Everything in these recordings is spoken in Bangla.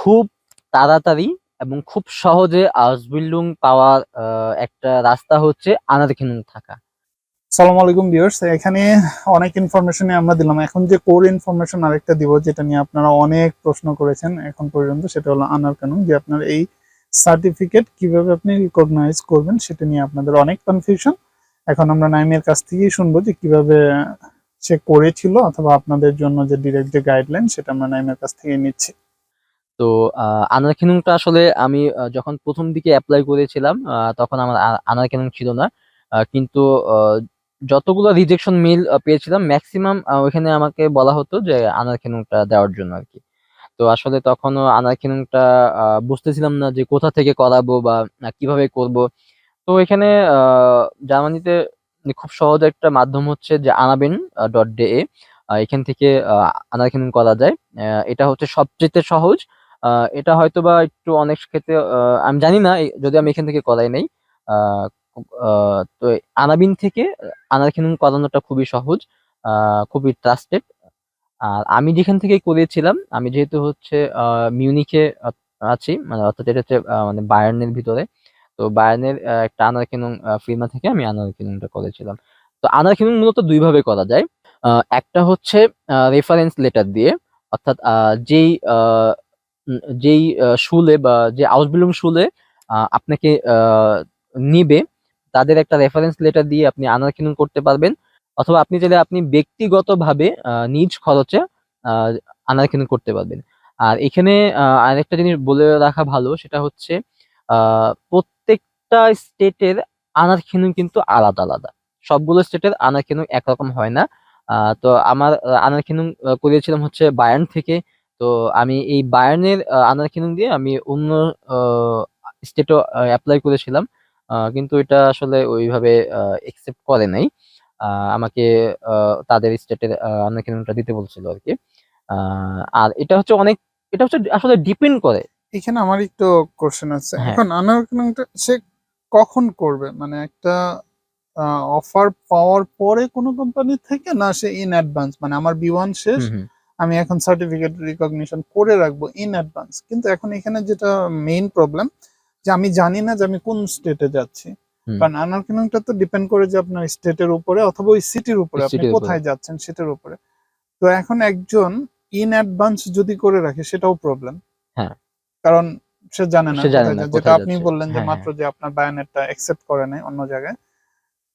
খুব তাড়াতাড়ি এবং খুব সহজে আউসবিল্ডিং পাওয়ার আহ, একটা রাস্তা হচ্ছে আনারখিনুং থাকা। সালাম আলাইকুম ভিউয়ার্স এখানে অনেক ইনফরমেশন আমরা দিলাম। এখন যে কোর ইনফরমেশন আরেকটা দিব যেটা নিয়ে আপনারা অনেক প্রশ্ন করেছেন এখন পর্যন্ত সেটা হলো আনার কানুন যে আপনার এই সার্টিফিকেট কীভাবে আপনি রিকগনাইজ করবেন সেটা নিয়ে আপনাদের অনেক কনফিউশন এখন আমরা নাইমের কাছ থেকেই শুনব যে কীভাবে সে করেছিল অথবা আপনাদের জন্য যে ডিরেক্ট যে গাইডলাইন সেটা আমরা নাইমের কাছ থেকে নিচ্ছি। তো আহ, আনারখিনুংটা আসলে আমি যখন প্রথম দিকে অ্যাপ্লাই করেছিলাম তখন আমার আ- আনারখিনুং ছিল না। কিন্তু যতগুলো রিজেকশন মেল পেয়েছিলাম ম্যাক্সিমাম ওইখানে আমাকে বলা হতো যে আনার আনারখিনুংটা দেওয়ার জন্য আর কি তো আসলে তখনও আনারখিনুংটা আহ, বুঝতেছিলাম না যে কোথা থেকে করাবো বা কীভাবে করব। তো এখানে জার্মানিতে খুব সহজ একটা মাধ্যম হচ্ছে যে আনাবেন ডট ডে এখান থেকে আনার আনারখিনুং করা যায়। এটা হচ্ছে সবচেয়ে সহজ এটা হয়তো বা একটু অনেক ক্ষেত্রে আমি জানি না যদি আমি এখান থেকে করাই নাই। তো আনাবিন থেকে আনারখিনুং করানোটা খুবই সহজ খুবই ট্রাস্টেড আর আমি যেখান থেকে করিয়েছিলাম আমি যেহেতু হচ্ছে আহ, মিউনিখে আছি মানে অর্থাৎ এটা হচ্ছে মানে বায়ার্নের ভিতরে। তো বায়ার্নের একটা আনারখিনুং ফির্মা থেকে আমি আনারখিনুংটা করেছিলাম। তো আনারখিনুং মূলত দুইভাবে করা যায়। একটা হচ্ছে রেফারেন্স লেটার দিয়ে অর্থাৎ যেই যেই শুলে বা যে আউসবিল্ডিং শুলে আপনাকে নিবে তাদের একটা রেফারেন্স লেটার দিয়ে আপনি আনারখিনুং করতে পারবেন। অথবা আপনি চাইলে আপনি ব্যক্তিগতভাবে নিজ খরচে আহ, আনারখিনুং করতে পারবেন। আর এখানে আরেকটা জিনিস বলে রাখা ভালো সেটা হচ্ছে প্রত্যেকটা স্টেটের আনারখিনুং কিন্তু আলাদা আলাদা। সবগুলো স্টেটের আনারখিনুং একরকম হয় না। তো আমার আনারখিনুং আহ, করিয়েছিলাম হচ্ছে বায়ার্ন থেকে। তো আমি এই বায়ার্নের আনারখিনুং দিয়ে আমি অন্য স্টেটও অ্যাপ্লাই করেছিলাম। কিন্তু এটা আসলে ওইভাবে একসেপ্ট করে নাই। আমাকে তাদের স্টেটের আনারখিনুংটা দিতে বলছিল আর কি। আর এটা হচ্ছে অনেক এটা হচ্ছে আসলে ডিপেন্ড করে। এখানে আমার একটু কোশ্চেন আছে। হ্যাঁ। এখন আনার কানুনটা সে কখন করবে? মানে একটা অফার পাওয়ার পরে কোনো কোম্পানি থেকে না সে ইন অ্যাডভান্স মানে আমার বি ওয়ান শেষ। আমি এখন সার্টিফিকেট রিকগনিশন করে রাখব ইন অ্যাডভান্স কিন্তু এখন এখানে যেটা মেইন প্রবলেম যে আমি জানি না যে আমি কোন স্টেটে যাচ্ছি। কারণ আনারকিনংটা তো ডিপেন্ড করে যে আপনার স্টেটের উপরে অথবা ওই সিটির উপরে আপনি কোথায় যাচ্ছেন সেটার উপরে। তো এখন একজন ইন অ্যাডভান্স যদি করে রাখে সেটাও প্রবলেম হ্যাঁ। কারণ সে জানে না যেটা আপনি বললেন যে হ্যাঁ, মাত্র যে আপনার বায়ানেটটা অ্যাকসেপ্ট করে নাই অন্য জায়গায়।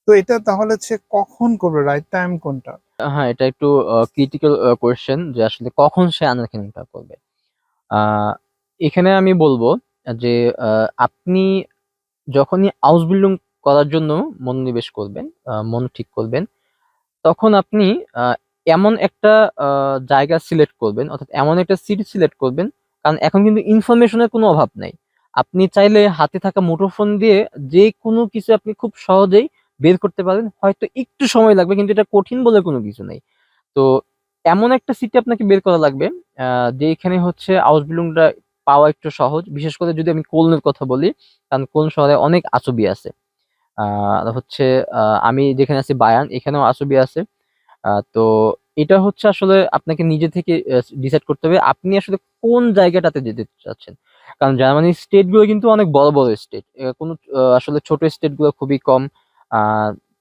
তো এটা তাহলে সে কখন করবে? রাইট টাইম কোনটা? হ্যাঁ এটা একটু ক্রিটিক্যাল কোয়েশ্চেন যে আসলে কখন সে আনারখিনুংটা করবে। এখানে আমি বলব যে আপনি যখনই হাউস বিল্ডিং করার জন্য মনোনিবেশ করবেন মন ঠিক করবেন, তখন আপনি এমন একটা জায়গা সিলেক্ট করবেন, অর্থাৎ এমন একটা সিটি সিলেক্ট করবেন, কারণ এখন কিন্তু ইনফরমেশনের কোনো অভাব নেই। আপনি চাইলে হাতে থাকা মুঠোফোন দিয়ে যে কোনো কিছু আপনি খুব সহজেই বের করতে পারেন হয়তো একটু সময় লাগবে, কিন্তু এটা কঠিন বলে কোনো কিছু নেই। তো এমন একটা সিটি আপনাকে বের করা লাগবে যেখানে হচ্ছে হাউস বিল্ডিংটা পাওয়া একটু সহজ। বিশেষ করে যদি আমি কোলনের কথা বলি, কারণ কোলন শহরে অনেক আচবি আছে। হচ্ছে আমি যেখানে আছি, বায়ান, এখানেও আচবি আছে। তো এটা হচ্ছে আসলে আপনাকে নিজে থেকে ডিসাইড করতে হবে, আপনি আসলে কোন জায়গাটাতে যেতে চাচ্ছেন? কারণ জার্মানির স্টেটগুলো কিন্তু অনেক বড় বড় স্টেট কোনো আসলে ছোট স্টেটগুলো খুবই কম।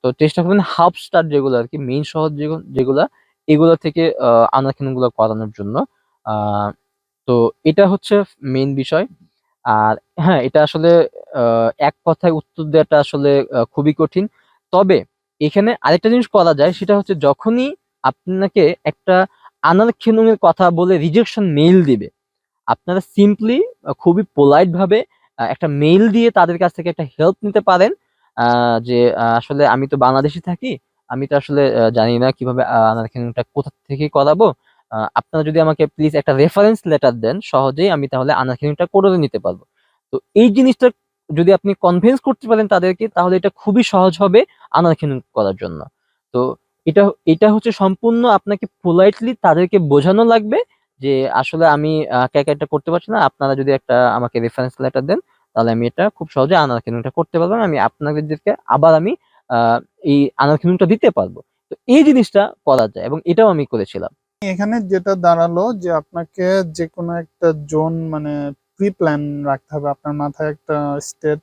তো চেষ্টা করবেন হাফ স্টার যেগুলো আর কি মেইন শহর যেগুলো এগুলো থেকে আনারখিনগুলো করানোর জন্য। তো এটা হচ্ছে মেইন বিষয়। আর হ্যাঁ এটা আসলে এক কথায় উত্তর দেওয়াটা আসলে খুবই কঠিন। তবে এখানে আরেকটা জিনিস করা যায় সেটা হচ্ছে যখনই আপনাকে একটা আনার আনারখিনুংয়ের কথা বলে রিজেকশন মেইল দিবে আপনারা সিম্পলি খুবই পোলাইট ভাবে আহ, একটা মেইল দিয়ে তাদের কাছ থেকে একটা হেল্প নিতে পারেন। যে আসলে আমি তো বাংলাদেশে থাকি, আমি তো আসলে জানি না কীভাবে আনারখিনুংটা কোথা থেকে করাবো। আপনারা যদি আমাকে প্লিজ একটা রেফারেন্স লেটার দেন, সহজেই আমি তাহলে আনারখিনুংটা করে নিতে পারব। তো এই জিনিসটা যদি আপনি কনভিন্স করতে পারেন তাদেরকে, তাহলে এটা খুবই সহজ হবে আনারখিনুং করার জন্য। তো এটা এটা হচ্ছে সম্পূর্ণ আপনাকে পোলাইটলি তাদেরকে বোঝানো লাগবে যে, আসলে আমি একা করতে পারছি না। আপনারা যদি একটা আমাকে রেফারেন্স লেটার দেন তাহলে আমি এটা খুব সহজে আনারখিনুংটা করতে পারব আমি আপনাদেরকে আবার আমি এই আনারখিনুংটা দিতে পারব। তো এই জিনিসটা করা যায় এবং এটাও আমি করেছিলাম। এখানে যেটা দাঁড়াল যে আপনাকে যে কোনো একটা জোন মানে প্রি প্ল্যান রাখতে হবে, আপনার মাথায় একটা স্টেট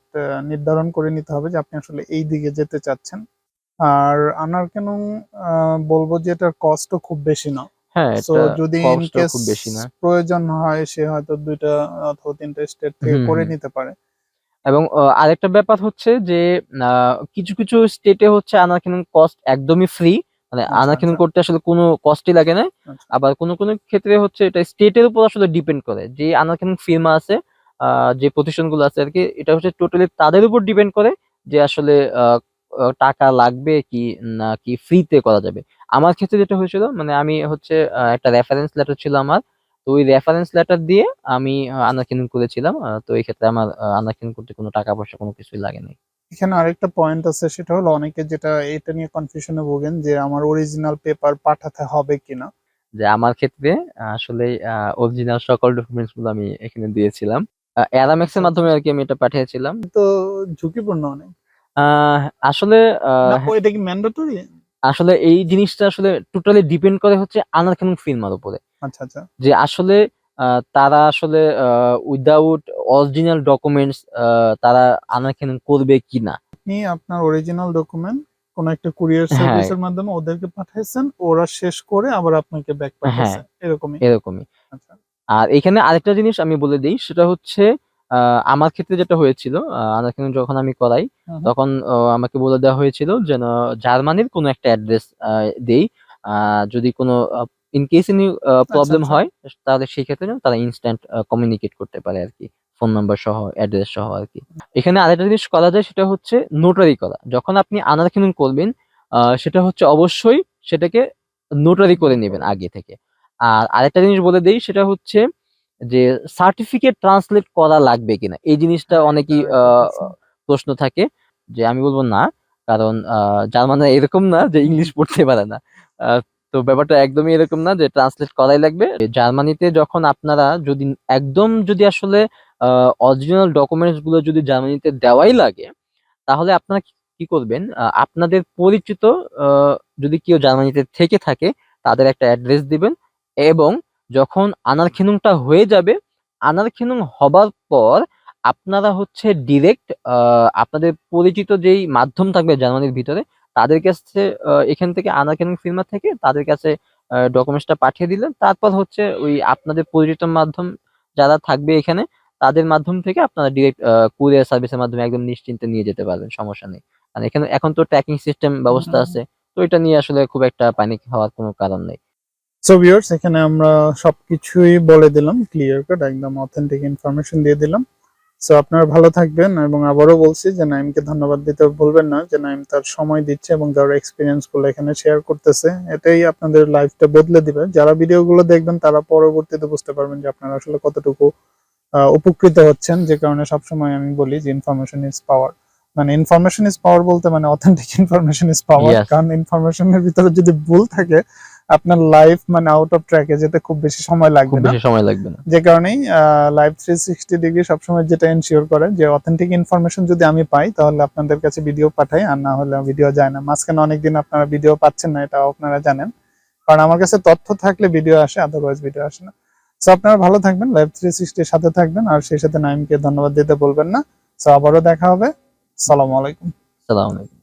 নির্ধারণ করে নিতে হবে যে আপনি আসলে এই দিকে যেতে চাচ্ছেন। আর আনার কেন বলব যে এটার কস্টও খুব বেশি না। হ্যাঁ যদি খুব বেশি না। প্রয়োজন হয় সে হয়তো দুইটা অথবা তিনটা স্টেট থেকে করে নিতে পারে। এবং আরেকটা ব্যাপার হচ্ছে যে কিছু কিছু স্টেটে হচ্ছে আনারকিনং কস্ট একদমই ফ্রি মানে আচ্ছা, আচ্ছা। করতে আসলে কোনো কস্টই লাগে না। আচ্ছা। আবার কোনো কোনো ক্ষেত্রে হচ্ছে এটা স্টেটের উপর আসলে ডিপেন্ড করে। যে আনারকিনং ফির্মা আছে যে প্রতিষ্ঠানগুলো আছে আর কি এটা হচ্ছে টোটালি তাদের উপর ডিপেন্ড করে যে আসলে টাকা লাগবে কি না কি ফ্রিতে করা যাবে? আমার ক্ষেত্রে যেটা হয়েছিল মানে আমি হচ্ছে একটা রেফারেন্স লেটার ছিল আমার। তো ওই রেফারেন্স লেটার দিয়ে আমি আনারকিনং করেছিলাম। তো এই ক্ষেত্রে আমার আনারকিনং করতে কোনো টাকা পয়সা কোনো কিছুই লাগে নাই। এখানে আরেকটা পয়েন্ট আছে সেটা হলো অনেকে যেটা এটা নিয়ে কনফিউশনে ভোগেন যে আমার অরিজিনাল পেপার পাঠাতে হবে কিনা। যে আমার ক্ষেত্রে আসলে অরিজিনাল সকল ডকুমেন্টসগুলো আমি এখানে দিয়েছিলাম। অ্যারামেক্স এর মাধ্যমে আর কি আমি এটা পাঠিয়েছিলাম। তো ঝুঁকিপূর্ণ অনেক। আসলে এটা কি ম্যান্ডেটরি আসলে এই জিনিসটা আসলে টোটালি ডিপেন্ড করে হচ্ছে আনারকিনং ফিল্মার উপরে। আচ্ছা আচ্ছা। যে আসলে তারা আসলে উইদাউট অরিজিনাল ডকুমেন্টস তারা আনারকিনং করবে কিনা। আপনি আপনার অরিজিনাল ডকুমেন্ট কোন একটা কুরিয়ার হ্যাঁ। সার্ভিসের মাধ্যমে ওদেরকে পাঠাইছেন ওরা শেষ করে আবার আপনাকে ব্যাক। পাঠাইছে। এরকমই? এরকমই। আচ্ছা। আর এখানে আরেকটা জিনিস আমি বলে দিই সেটা হচ্ছে আমার ক্ষেত্রে যেটা হয়েছিল আনারকিনং যখন আমি করাই। তখন আমাকে বলে দেওয়া হয়েছিল যেন জার্মানির কোনো একটা অ্যাড্রেস দেই। যদি কোনো ইন কেস এনি প্রবলেম। হয় তাহলে সেই ক্ষেত্রে তারা ইনস্ট্যান্ট কমিউনিকেট করতে পারে আর কি ফোন নাম্বার সহ অ্যাড্রেস সহ আর কি এখানে আরেকটা জিনিস করা যায় সেটা হচ্ছে নোটারি করা। যখন আপনি আনারকিনং করবেন আহ, সেটা হচ্ছে অবশ্যই সেটাকে নোটারি করে নেবেন আগে থেকে। আর আরেকটা জিনিস বলে দেই সেটা হচ্ছে যে সার্টিফিকেট ট্রান্সলেট করা লাগবে কিনা? এই জিনিসটা অনেকেই আহ, প্রশ্ন। থাকে। যে আমি বলব না কারণ আহ, জার্মানরা এরকম না যে ইংলিশ পড়তে পারে না। তো ব্যাপারটা একদমই এরকম না যে ট্রান্সলেট করাই লাগবে। জার্মানিতে যখন আপনারা যদি একদম যদি আসলে অরিজিনাল ডকুমেন্টসগুলো যদি জার্মানিতে দেওয়াই লাগে তাহলে আপনারা কি- করবেন? আপনাদের পরিচিত যদি কেউ জার্মানিতে থেকে থাকে তাদের একটা অ্যাড্রেস দিবেন এবং যখন আনারখিনুংটা হয়ে যাবে আনারখিনুং হবার পর আপনারা হচ্ছে ডিরেক্ট আপনাদের পরিচিত যেই মাধ্যম থাকবে জার্মানির ভিতরে তাদের কাছে এখান থেকে আনারখিনুং ফির্মা থেকে তাদের কাছে ডকুমেন্টসটা পাঠিয়ে দিলেন। তারপর হচ্ছে ওই আপনাদের পরিচিত মাধ্যম যারা থাকবে এখানে তাদের মাধ্যম থেকে আপনারা ডিরেক্ট কুরিয়ার সার্ভিসের মাধ্যমে একদম নিশ্চিন্তে নিয়ে যেতে পারবেন সমস্যা নেই। আর এখানে এখন তো ট্র্যাকিং সিস্টেম ব্যবস্থা আছে তো এটা নিয়ে আসলে খুব একটা প্যানিক হওয়ার কোনো কারণ নেই। সো ভিউয়ার্স এখানে আমরা সবকিছুই বলে দিলাম ক্লিয়ার কাট একদম অথেন্টিক ইনফরমেশন দিয়ে দিলাম। সো আপনারা ভালো থাকবেন এবং আবারও বলছি যে নাইমকে ধন্যবাদ দিতে ভুলবেন না যে নাইম তার সময় দিচ্ছে এবং তার এক্সপিরিয়েন্সগুলো এখানে শেয়ার করতেছে। এটাই আপনাদের লাইফটা বদলে দিবে। যারা ভিডিওগুলো দেখবেন তারা পরবর্তীতে বুঝতে পারবেন যে আপনারা আসলে কতটুকু উপকৃত হচ্ছেন। যে কারণে সবসময় আমি বলি যে ইনফরমেশন ইজ পাওয়ার মানে ইনফরমেশন ইজ পাওয়ার বলতে মানে অথেন্টিক ইনফরমেশন ইজ পাওয়ার. কারণ ইনফরমেশনের ভিতরে যদি ভুল থাকে আপনার লাইফ মানে আউট অফ ট্র্যাকে যেতে খুব বেশি সময় লাগবে না। বেশি সময় লাগবে না। যে কারণেই লাইভ থ্রি সিক্সটি ডিগ্রি সবসময় যেটা এনশিওর করে যে অথেন্টিক ইনফরমেশন যদি আমি পাই তাহলে আপনাদের কাছে ভিডিও পাঠাই আর না হলে ভিডিও যায় না। মাঝখানে অনেকদিন আপনারা ভিডিও পাচ্ছেন না এটাও আপনারা জানেন। কারণ আমার কাছে তথ্য থাকলে ভিডিও আসে আদারওয়াইজ ভিডিও আসে না। সো আপনারা ভালো থাকবেন লাইভ থ্রি সিক্সটির সাথে থাকবেন আর সেই সাথে নাইমকে ধন্যবাদ দিতে বলবেন না। সো আবারও দেখা হবে। সালাম আলাইকুম। সালাম আলাইকুম।